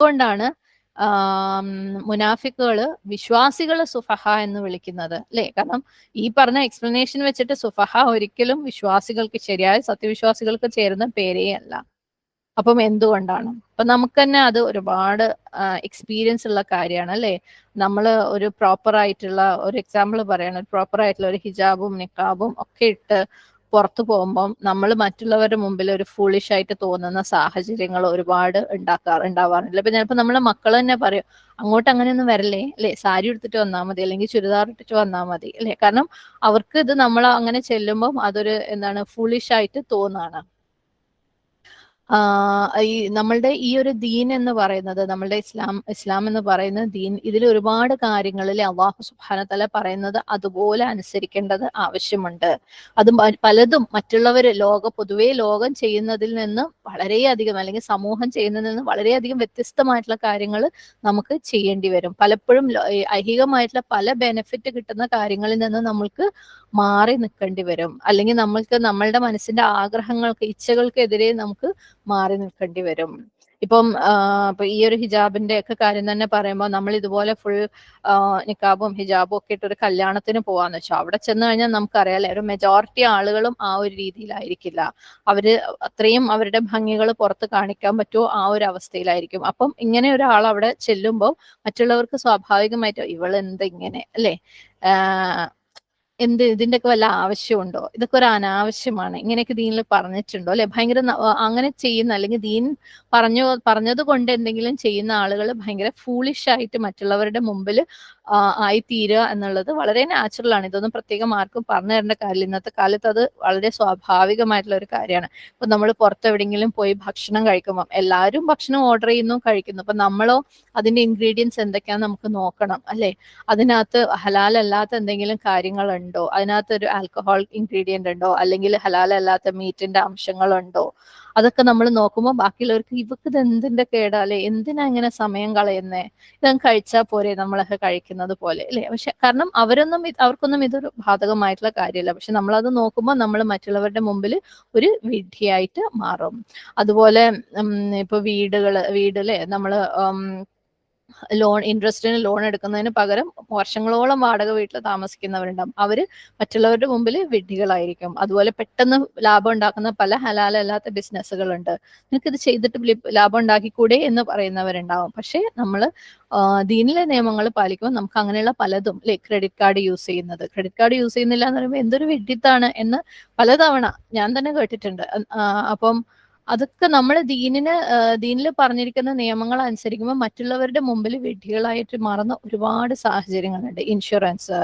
അതുകൊണ്ടാണ് മുനാഫിക്കുകൾ വിശ്വാസികൾ സുഫഹ എന്ന് വിളിക്കുന്നത് അല്ലെ? കാരണം ഈ പറഞ്ഞ എക്സ്പ്ലനേഷൻ വെച്ചിട്ട് സുഫഹ ഒരിക്കലും വിശ്വാസികൾക്ക് ശരിയായ സത്യവിശ്വാസികൾക്ക് ചേരുന്ന പേരേ അല്ല. അപ്പം എന്തുകൊണ്ടാണ്? അപ്പൊ നമുക്ക് തന്നെ അത് ഒരുപാട് എക്സ്പീരിയൻസ് ഉള്ള കാര്യമാണ് അല്ലെ? നമ്മൾ ഒരു പ്രോപ്പർ ആയിട്ടുള്ള ഒരു എക്സാമ്പിൾ പറയണം പ്രോപ്പർ ആയിട്ടുള്ള ഒരു ഹിജാബും നിക്കാബും ഒക്കെ ഇട്ട് പുറത്തു പോകുമ്പം നമ്മൾ മറ്റുള്ളവരുടെ മുമ്പിൽ ഒരു ഫുളിഷ് ആയിട്ട് തോന്നുന്ന സാഹചര്യങ്ങൾ ഒരുപാട് ഉണ്ടാക്കാറ് ഉണ്ടാവാറുണ്ട്. ഇപ്പൊ ചിലപ്പോൾ നമ്മളെ മക്കൾ തന്നെ പറയും അങ്ങോട്ട് അങ്ങനെയൊന്നും വരല്ലേ? അല്ലെ? സാരി എടുത്തിട്ട് വന്നാൽ മതി അല്ലെങ്കിൽ ചുരിദാർ ഇട്ടിട്ട് വന്നാൽ മതി. അല്ലെ? കാരണം അവർക്ക് ഇത് നമ്മൾ അങ്ങനെ ചെല്ലുമ്പോൾ അതൊരു എന്താണ് ഫുളിഷ് ആയിട്ട് തോന്നാണ്. ഈ നമ്മളുടെ ഈ ഒരു ദീൻ എന്ന് പറയുന്നത് നമ്മളുടെ ഇസ്ലാം ഇസ്ലാം എന്ന് പറയുന്ന ദീൻ ഇതിൽ ഒരുപാട് കാര്യങ്ങളിൽ അള്ളാഹു സുബാനത്തല പറയുന്നത് അതുപോലെ അനുസരിക്കേണ്ടത് ആവശ്യമുണ്ട്. അത് പലതും മറ്റുള്ളവർ ലോക പൊതുവെ ലോകം ചെയ്യുന്നതിൽ നിന്ന് വളരെയധികം അല്ലെങ്കിൽ സമൂഹം ചെയ്യുന്നതിൽ നിന്ന് വളരെയധികം വ്യത്യസ്തമായിട്ടുള്ള കാര്യങ്ങൾ നമുക്ക് ചെയ്യേണ്ടി വരും. പലപ്പോഴും ഐഹികമായിട്ടുള്ള പല ബെനിഫിറ്റ് കിട്ടുന്ന കാര്യങ്ങളിൽ നിന്ന് നമ്മൾക്ക് മാറി നിൽക്കേണ്ടി വരും. അല്ലെങ്കിൽ നമ്മൾക്ക് നമ്മളുടെ മനസ്സിന്റെ ആഗ്രഹങ്ങൾക്ക് ഇച്ഛകൾക്കെതിരെ നമുക്ക് മാറി നിൽക്കേണ്ടി വരും. ഇപ്പം ഈ ഒരു ഹിജാബിന്റെ ഒക്കെ കാര്യം തന്നെ പറയുമ്പോൾ നമ്മൾ ഇതുപോലെ ഫുൾ നിക്കാബും ഹിജാബും ഒക്കെ ഇട്ട് ഒരു കല്യാണത്തിന് പോവാന്ന് വെച്ചാൽ അവിടെ ചെന്ന് കഴിഞ്ഞാൽ നമുക്കറിയാലേ ഒരു മെജോറിറ്റി ആളുകളും ആ ഒരു രീതിയിലായിരിക്കില്ല. അവർ അത്രയും അവരുടെ ഭംഗികൾ പുറത്ത് കാണിക്കാൻ പറ്റുമോ ആ ഒരു അവസ്ഥയിലായിരിക്കും. അപ്പം ഇങ്ങനെ ഒരാൾ അവിടെ ചെല്ലുമ്പോൾ മറ്റുള്ളവർക്ക് സ്വാഭാവികമായിട്ട് ഇവൾ എന്തെങ്ങനെ അല്ലേ? എന്ത് ഇതിന്റെയൊക്കെ വല്ല ആവശ്യമുണ്ടോ? ഇതൊക്കെ ഒരു അനാവശ്യമാണ്. ഇങ്ങനെയൊക്കെ ദീനിൽ പറഞ്ഞിട്ടുണ്ടോ? അല്ലെ? ഭയങ്കര അങ്ങനെ ചെയ്യുന്ന അല്ലെങ്കിൽ ദീൻ പറഞ്ഞു പറഞ്ഞത് കൊണ്ട് എന്തെങ്കിലും ചെയ്യുന്ന ആളുകൾ ഭയങ്കര ഫൂളിഷ് ആയിട്ട് മറ്റുള്ളവരുടെ മുമ്പിൽ ആയി തീരുക എന്നുള്ളത് വളരെ നാച്ചുറൽ ആണ്. ഇതൊന്നും പ്രത്യേകം ആർക്കും പറഞ്ഞു തരേണ്ട കാര്യമില്ല. ഇന്നത്തെ കാലത്ത് അത് വളരെ സ്വാഭാവികമായിട്ടുള്ള ഒരു കാര്യമാണ്. ഇപ്പൊ നമ്മൾ പുറത്തെവിടെയെങ്കിലും പോയി ഭക്ഷണം കഴിക്കുമ്പോൾ എല്ലാവരും ഭക്ഷണം ഓർഡർ ചെയ്യുന്നു കഴിക്കുന്നു. അപ്പൊ നമ്മളോ അതിന്റെ ഇൻഗ്രീഡിയൻസ് എന്തൊക്കെയാണെന്ന് നമുക്ക് നോക്കണം അല്ലെ? അതിനകത്ത് ഹലാലല്ലാത്ത എന്തെങ്കിലും കാര്യങ്ങളുണ്ടോ അതിനകത്ത് ഒരു ആൽക്കഹോൾ ഇൻഗ്രീഡിയന്റ് ഉണ്ടോ? അല്ലെങ്കിൽ ഹലാലല്ലാത്ത മീറ്റിന്റെ അംശങ്ങളുണ്ടോ? അതൊക്കെ നമ്മൾ നോക്കുമ്പോൾ ബാക്കിയുള്ളവർക്ക് ഇവക്ക് ഇത് എന്തിന്റെ കേടാലേ എന്തിനാ ഇങ്ങനെ സമയം കളയുന്നേ? ഇതങ്ങ് കഴിച്ചാൽ പോരെ നമ്മളൊക്കെ കഴിക്കുന്നത് പോലെ അല്ലേ? പക്ഷെ കാരണം അവരൊന്നും അവർക്കൊന്നും ഇതൊരു ബാധകമായിട്ടുള്ള കാര്യമല്ല. പക്ഷെ നമ്മളത് നോക്കുമ്പോൾ നമ്മൾ മറ്റുള്ളവരുടെ മുമ്പിൽ ഒരു വിഡ്ഢിയായിട്ട് മാറും. അതുപോലെ ഇപ്പൊ വീടുകൾ വീടല്ലേ നമ്മൾ ലോൺ ഇൻട്രസ്റ്റിന് ലോൺ എടുക്കുന്നതിന് പകരം വർഷങ്ങളോളം വാടക വീട്ടിൽ താമസിക്കുന്നവരുണ്ടാവും. അവർ മറ്റുള്ളവരുടെ മുമ്പിൽ വിഡ്ഢികളായിരിക്കും. അതുപോലെ പെട്ടെന്ന് ലാഭം ഉണ്ടാക്കുന്ന പല ഹലാലല്ലാത്ത ബിസിനസ്സുകളുണ്ട്. നിങ്ങൾക്ക് ഇത് ചെയ്തിട്ട് ലാഭം ഉണ്ടാക്കിക്കൂടെ എന്ന് പറയുന്നവരുണ്ടാവും. പക്ഷേ നമ്മൾ ദീനിലെ നിയമങ്ങൾ പാലിക്കുമ്പോൾ നമുക്ക് അങ്ങനെയുള്ള പലതും അല്ലെ ക്രെഡിറ്റ് കാർഡ് യൂസ് ചെയ്യുന്നത്. ക്രെഡിറ്റ് കാർഡ് യൂസ് ചെയ്യുന്നില്ല എന്ന് പറയുമ്പോൾ എന്തൊരു വിഡ്ഢിത്താണ് എന്ന് പലതവണ ഞാൻ തന്നെ കേട്ടിട്ടുണ്ട്. അപ്പം അതൊക്കെ നമ്മൾ ദീനിന് ദീനിൽ പറഞ്ഞിരിക്കുന്ന നിയമങ്ങൾ അനുസരിക്കുമ്പോൾ മറ്റുള്ളവരുടെ മുമ്പിൽ വിഡ്ഢികളായിട്ട് മാറുന്ന ഒരുപാട് സാഹചര്യങ്ങളുണ്ട്. ഇൻഷുറൻസ്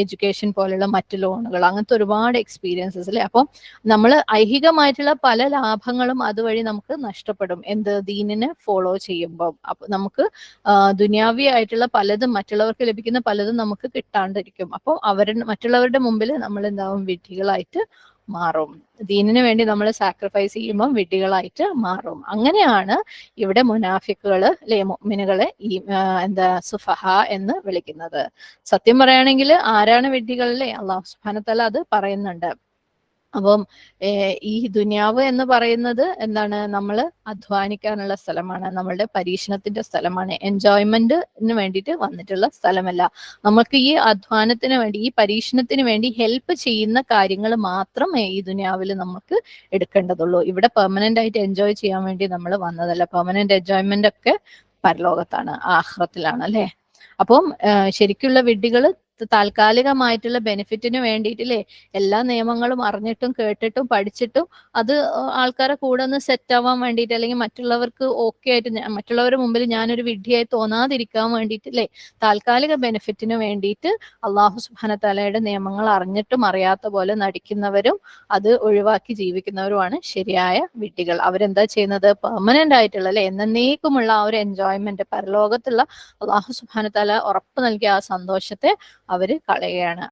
എഡ്യൂക്കേഷൻ പോലെയുള്ള മറ്റു ലോണുകൾ അങ്ങനത്തെ ഒരുപാട് എക്സ്പീരിയൻസസ് അല്ലേ? അപ്പം നമ്മൾ ഐഹികമായിട്ടുള്ള പല ലാഭങ്ങളും അതുവഴി നമുക്ക് നഷ്ടപ്പെടും. എന്ത് ദീനിനെ ഫോളോ ചെയ്യുമ്പോൾ അപ്പൊ നമുക്ക് ദുനിയാവി ആയിട്ടുള്ള പലതും മറ്റുള്ളവർക്ക് ലഭിക്കുന്ന പലതും നമുക്ക് കിട്ടാണ്ടിരിക്കും. അപ്പോൾ അവർ മറ്റുള്ളവരുടെ മുമ്പിൽ നമ്മൾ എന്താവും വിഡ്ഢികളായിട്ട് മാറും. ദീനിന് വേണ്ടി നമ്മൾ സാക്രിഫൈസ് ചെയ്യുമ്പോൾ വിഡ്ഢികളായിട്ട് മാറും. അങ്ങനെയാണ് ഇവിടെ മുനാഫിക്കുകൾ അല്ലെ ഈ എന്താ സുഫഹ എന്ന് വിളിക്കുന്നത്. സത്യം പറയുകയാണെങ്കിൽ ആരാണ് വിഡ്ഢികൾ അള്ളാഹു സുബാനത്തല അത് പറയുന്നുണ്ട്. അപ്പം ഈ ദുനിയാവ് എന്ന് പറയുന്നത് എന്താണ്? നമ്മൾ അധ്വാനിക്കാനുള്ള സ്ഥലമാണ്. നമ്മളുടെ പരീക്ഷണത്തിന്റെ സ്ഥലമാണ്. എൻജോയ്മെന്റിന് വേണ്ടിയിട്ട് വന്നിട്ടുള്ള സ്ഥലമല്ല. നമുക്ക് ഈ അധ്വാനത്തിന് വേണ്ടി ഈ പരീക്ഷണത്തിന് വേണ്ടി ഹെൽപ്പ് ചെയ്യുന്ന കാര്യങ്ങൾ മാത്രമേ ഈ ദുനിയാവിൽ നമുക്ക് എടുക്കേണ്ടതുള്ളൂ. ഇവിടെ പെർമനന്റ് ആയിട്ട് എൻജോയ് ചെയ്യാൻ വേണ്ടി നമ്മൾ വന്നതല്ല. പെർമനന്റ് എൻജോയ്മെന്റ് ഒക്കെ പരലോകത്താണ് ആഹ്റത്തിലാണ് അല്ലേ? അപ്പം ശരിക്കുള്ള വിഡ്ഢികൾ താൽക്കാലികമായിട്ടുള്ള ബെനിഫിറ്റിന് വേണ്ടിയിട്ടില്ലേ? എല്ലാ നിയമങ്ങളും അറിഞ്ഞിട്ടും കേട്ടിട്ടും പഠിച്ചിട്ടും അത് ആൾക്കാരെ കൂടെ ഒന്ന് സെറ്റ് ആവാൻ വേണ്ടിയിട്ട് അല്ലെങ്കിൽ മറ്റുള്ളവർക്ക് ഓക്കെ ആയിട്ട് മറ്റുള്ളവരുടെ മുമ്പിൽ ഞാനൊരു വിഡ്ഢിയായി തോന്നാതിരിക്കാൻ വേണ്ടിയിട്ടില്ലേ? താൽക്കാലിക ബെനിഫിറ്റിന് വേണ്ടിയിട്ട് അള്ളാഹു സുബാന തലയുടെ നിയമങ്ങൾ അറിഞ്ഞിട്ടും അറിയാത്ത പോലെ നടിക്കുന്നവരും അത് ഒഴിവാക്കി ജീവിക്കുന്നവരുമാണ് ശരിയായ വിഡ്ഢികൾ. അവരെന്താ ചെയ്യുന്നത്? പെർമനന്റ് ആയിട്ടുള്ള അല്ലെ? എന്നേക്കുമുള്ള ആ ഒരു എൻജോയ്മെന്റ് പരലോകത്തുള്ള അള്ളാഹു സുബാന തല ഉറപ്പ് നൽകിയ ആ സന്തോഷത്തെ അവർ കളയുകയാണ്.